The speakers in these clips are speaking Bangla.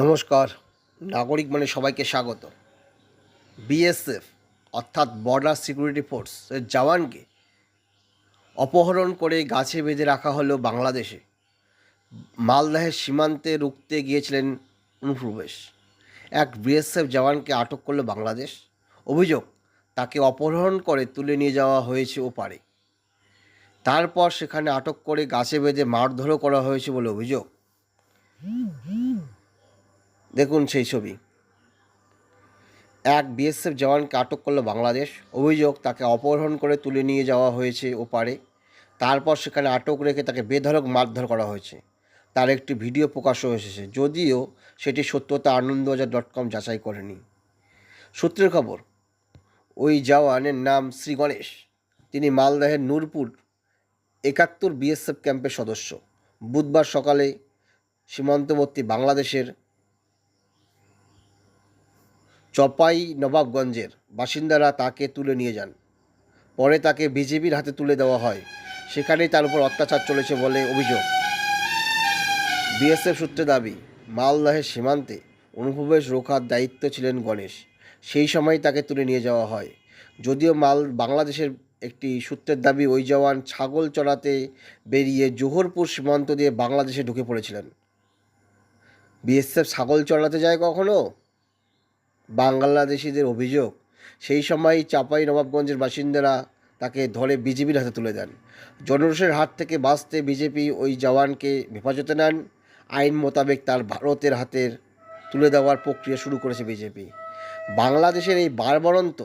নমস্কার। নাগরিক মানে সবাইকে স্বাগত। বিএসএফ অর্থাৎ বর্ডার সিকিউরিটি ফোর্স এর জওয়ানকে অপহরণ করে গাছে বেঁধে রাখা হলো বাংলাদেশে। মালদাহের সীমান্তে রুখতে গিয়েছিলেন অনুপ্রবেশ। এক বিএসএফ জওয়ানকে আটক করল বাংলাদেশ। অভিযোগ, তাকে অপহরণ করে তুলে নিয়ে যাওয়া হয়েছে ওপারে। তারপর সেখানে আটক করে গাছে বেঁধে মারধরও করা হয়েছে বলে অভিযোগ। দেখুন সেই ছবি। এক বিএসএফ জওয়ানকে আটক করল বাংলাদেশ। অভিযোগ তাকে অপহরণ করে তুলে নিয়ে যাওয়া হয়েছে ওপারে। তারপর সেখানে আটক রেখে তাকে বেধড়ক মারধর করা হয়েছে। তার একটি ভিডিও প্রকাশও এসেছে। যদিও সেটি সত্যতা আনন্দবাজার ডট কম যাচাই করেনি। সূত্রের খবর, ওই জওয়ানের নাম শ্রী গণেশ। তিনি মালদহের নূরপুর একাত্তর বিএসএফ ক্যাম্পের সদস্য। বুধবার সকালে সীমান্তবর্তী বাংলাদেশের চপাই নবাবগঞ্জের বাসিন্দারা তাকে তুলে নিয়ে যান। পরে তাকে বিজেপির হাতে তুলে দেওয়া হয়। সেখানেই তার উপর অত্যাচার চলেছে বলে অভিযোগ। বিএসএফ সূত্রে দাবি, মালদহের সীমান্তে অনুপ্রবেশ রোখার দায়িত্ব ছিলেন গণেশ। সেই সময় তাকে তুলে নিয়ে যাওয়া হয়। যদিও মাল, বাংলাদেশের একটি সূত্রের দাবি, ওই জওয়ান ছাগল চড়াতে বেরিয়ে জোহরপুর সীমান্ত দিয়ে বাংলাদেশে ঢুকে পড়েছিলেন। বিএসএফ ছাগল চড়াতে যায় কখনো? বাংলাদেশিদের অভিযোগ, সেই সময় চাপাই নবাবগঞ্জের বাসিন্দারা তাকে ধরে বিজেপির হাতে তুলে দেন। জনরোষের হাত থেকে বাঁচতে বিজেপি ওই জওয়ানকে হেফাজতে নেন। আইন মোতাবেক তার ভারতের হাতের তুলে দেওয়ার প্রক্রিয়া শুরু করেছে বিজেপি। বাংলাদেশের এই বারবারন্ত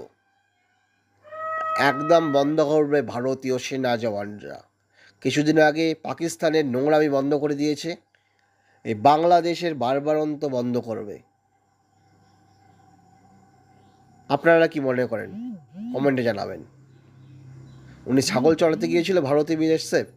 একদম বন্ধ করবে ভারতীয় সেনা জওয়ানরা। কিছুদিন আগে পাকিস্তানের নোংরামি বন্ধ করে দিয়েছে। এই বাংলাদেশের বারবারন্ত বন্ধ করবে। আপনারা কি মনে করেন? কমেন্টে জানাবেন। উনি ছাগল চড়াতে গিয়েছিল ভারতে বিএসএফ